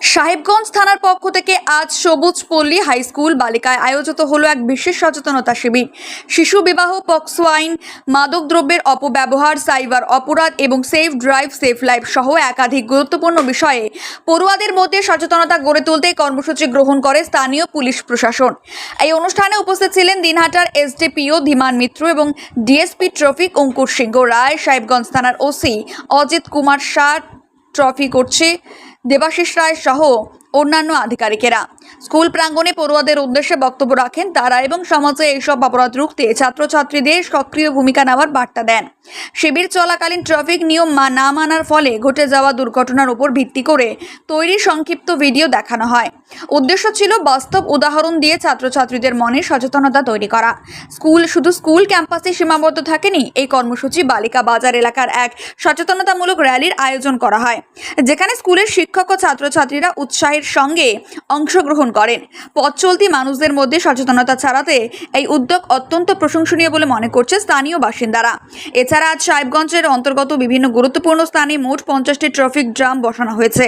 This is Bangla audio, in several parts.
সাহেবগঞ্জ থানার পক্ষ থেকে আজ সবুজ পল্লী হাই স্কুল বালিকায় আয়োজিত হলো এক বিশেষ সচেতনতা শিবির। শিশু বিবাহ, পক্সো আইন মাদকদ্রব্যের অপব্যবহার, সাইবার অপরাধ এবং সেফ ড্রাইভ, সেফ লাইফ সহ একাধিক গুরুত্বপূর্ণ বিষয়ে পড়ুয়াদের মধ্যে সচেতনতা গড়ে তুলতে কর্মসূচি গ্রহণ করে স্থানীয় পুলিশ প্রশাসন। এই অনুষ্ঠানে উপস্থিত ছিলেন দিনহাটার এসডিপিও ধীমান মিত্র এবং ডিএসপি ট্রফিক অঙ্কুর সিংহ। রায় সাহেবগঞ্জ থানার ওসি অজিত কুমার শাহ ট্রফি করছে দেবাশিস রায় সহ অন্যান্য আধিকারিকেরা। স্কুল প্রাঙ্গণে পড়ুয়াদের উদ্দেশ্যে বক্তব্য রাখেন তারা এবং সমাজে এইসব অপরাধ রুখতে ছাত্রছাত্রীদের সক্রিয় ভূমিকা নেওয়ার বার্তা দেন। শিবির চলাকালীন ট্রাফিক নিয়ম না মানার ফলে ঘটে যাওয়া দুর্ঘটনার উপর ভিত্তি করে তৈরি সংক্ষিপ্ত ভিডিও দেখানো হয়। উদ্দেশ্য ছিল বাস্তব উদাহরণ দিয়ে ছাত্রছাত্রীদের মনে সচেতনতা তৈরি করা। স্কুল শুধু স্কুল ক্যাম্পাসে সীমাবদ্ধ থাকেনি, এই কর্মসূচি বালিকা বাজার এলাকার এক সচেতনতামূলক র্যালির আয়োজন করা হয়, যেখানে স্কুলের শিক্ষক ও ছাত্রছাত্রীরা উৎসাহের সঙ্গে অংশগ্রহণ করেন। পথ চলতি মানুষদের মধ্যে সচেতনতা ছাড়াতে এই উদ্যোগ অত্যন্ত প্রশংসনীয় বলে মনে করছে স্থানীয় বাসিন্দারা। এছাড়া আজ সাহেবগঞ্জের অন্তর্গত বিভিন্ন গুরুত্বপূর্ণ স্থানে মোট পঞ্চাশটি ট্রাফিক ড্রাম বসানো হয়েছে।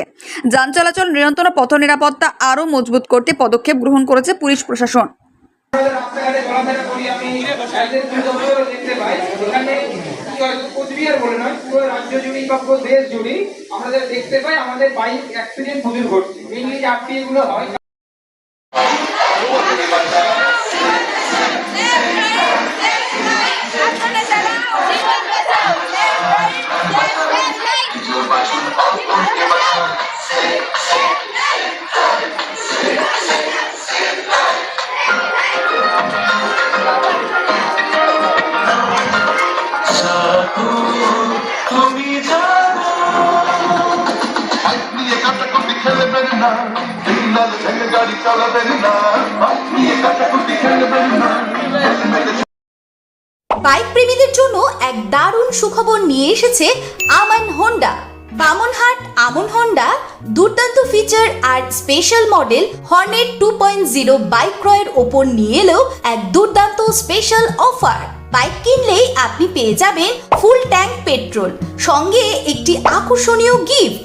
যান চলাচল নিয়ন্ত্রণ পথ নিরাপত্তা আরও মজবুত করতে পদক্ষেপ গ্রহণ করেছে পুলিশ প্রশাসন। দেখতে পাই কোচবিহার বলে নয়, পুরো রাজ্য জুড়েই বা পুরো দেশ জুড়েই আমরা দেখতে পাই, আমাদের বাইক অ্যাক্সিডেন্ট প্রচুর ঘটছে। মেইনলি যে আপনি এগুলো হয় না। গাড়ি চালাবেন না। খেলবেন না। বাইক প্রেমীদের জন্য এক দারুণ সুখবর নিয়ে এসেছে আমান হোন্ডা। বামনহাট আমন হন্ডা দুর্দান্ত ফিচার আর special model Hornet two point zero bike ক্রয়ের ওপর নিয়ে এলো এক দুর্দান্ত স্পেশাল অফার বাইক কিনলেই আপনি পেয়ে যাবেন ফুল ট্যাঙ্ক পেট্রোল সঙ্গে একটি আকর্ষণীয় গিফট